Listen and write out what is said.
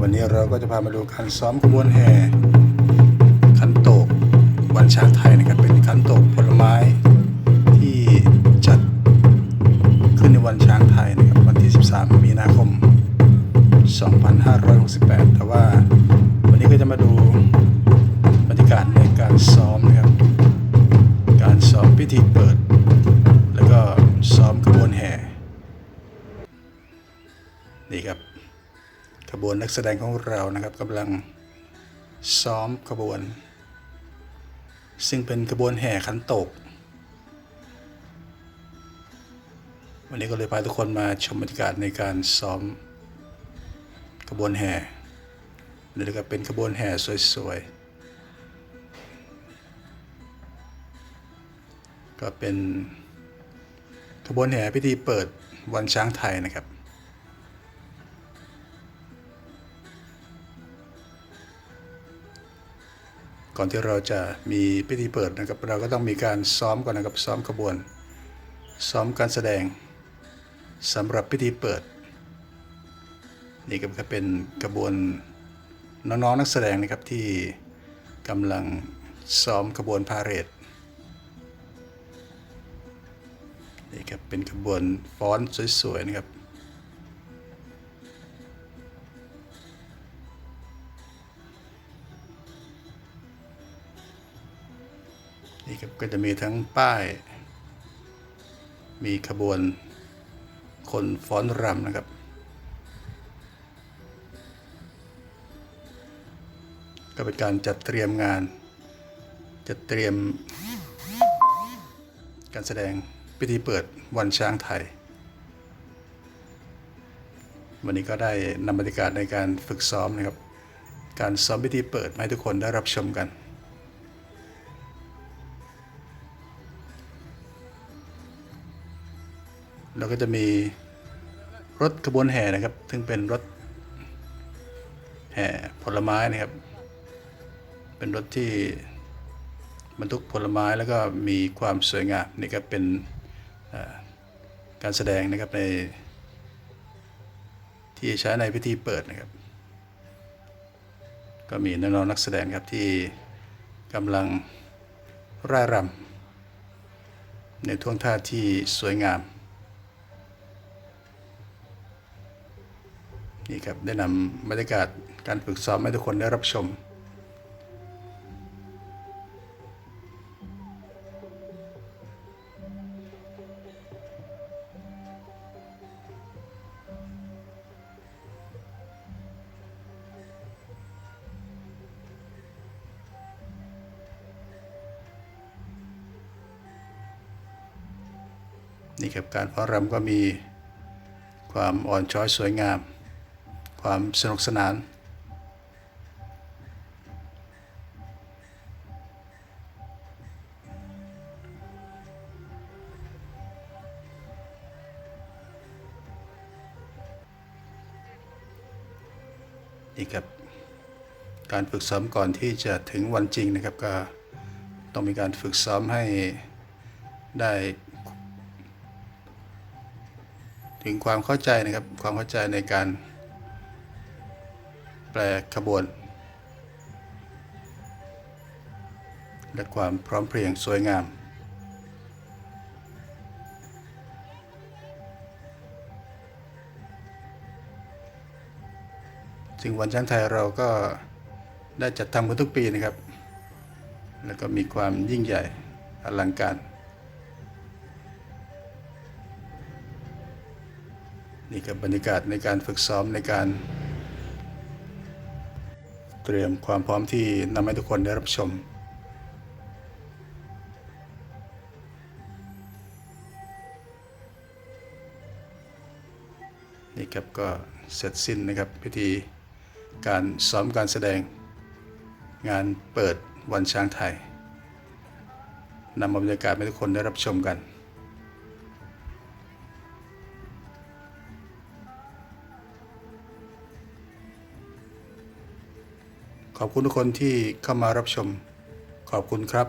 วันนี้เราก็จะพามาดูการซ้อมขบวนแห่ขันโตกวันช้างไทยนะครับเป็นขันโตกผลไม้ที่จัดขึ้นในวันช้างไทยนะครับวันที่ 13 มีนาคม 2568 แต่ว่าวันนี้ก็จะมาดูบรรยากาศในการซ้อมนะครับการซ้อมพิธีเปิด แล้วก็ซ้อมขบวนแห่นี่ครับ บวนนักแสดงของเรานะครับกำลังซ้อมขบวน ซึ่งเป็นขบวนแห่ขันโตก วันนี้ก็เลยพาทุกคนมาชมบรรยากาศในการซ้อมขบวนแห่นี่ก็เป็นขบวนแห่สวยๆ ก็เป็นขบวนแห่พิธีเปิดวันช้างไทยนะครับ ก่อนที่เราจะมีพิธีเปิดนะครับ เราก็ต้องมีการซ้อมก่อนนะครับซ้อมขบวน ซ้อมการแสดงสำหรับพิธีเปิด นี่ก็เป็นกระบวนน้องๆนักแสดงนะครับที่กำลังซ้อมขบวนพาเหรดนี่ครับเป็นขบวนฟ้อนสวยๆนะครับ นี่ครับก็จะมีทั้งป้าย มีขบวนคนฟ้อนรำนะครับ ก็เป็นการจัดเตรียมงาน จัดเตรียม การแสดงพิธีเปิดวันช้างไทย วันนี้ก็ได้นำบรรยากาศในการฝึกซ้อมนะครับ การซ้อมพิธีเปิดให้ทุกคนได้รับชมกัน แล้วก็จะมีรถขบวนแห่นะครับ ซึ่งเป็นรถแห่ผลไม้นะครับ เป็นรถที่บรรทุกผลไม้แล้วก็มีความสวยงามนี่ก็เป็นการแสดงนะครับในที่ใช้ในพิธีเปิดนะครับ ก็มีน้องๆนักแสดงครับที่กำลังร่ายรำในท่วงท่าที่สวยงาม นี่ครับได้นำบรรยากาศการฝึกซ้อมให้ทุกคนได้รับชม นี่ครับการฟ้อนรำก็มีความอ่อนช้อยสวยงาม ความสนุกสนาน นี่ครับ การฝึกซ้อมก่อนที่จะถึงวันจริงนะครับ ก็ต้องมีการฝึกซ้อมให้ได้ถึงความเข้าใจนะครับความเข้าใจในการ ลขบวน และความพร้อมเพรียงสวยงาม ซึ่งวันช้างไทยเราก็ได้จัดทำกันทุกปีนะครับ แล้วก็มีความยิ่งใหญ่อลังการนี่ครับบรรยากาศในการฝึกซ้อมในการ เตรียมความพร้อมที่นำให้ทุกคนได้รับชม นี่ครับก็เสร็จสิ้นนะครับพิธีการซ้อมการแสดง งานเปิดวันช้างไทยนำบรรยากาศให้ทุกคนได้รับชมกัน ขอบคุณทุกคนที่เข้ามารับชม ขอบคุณครับ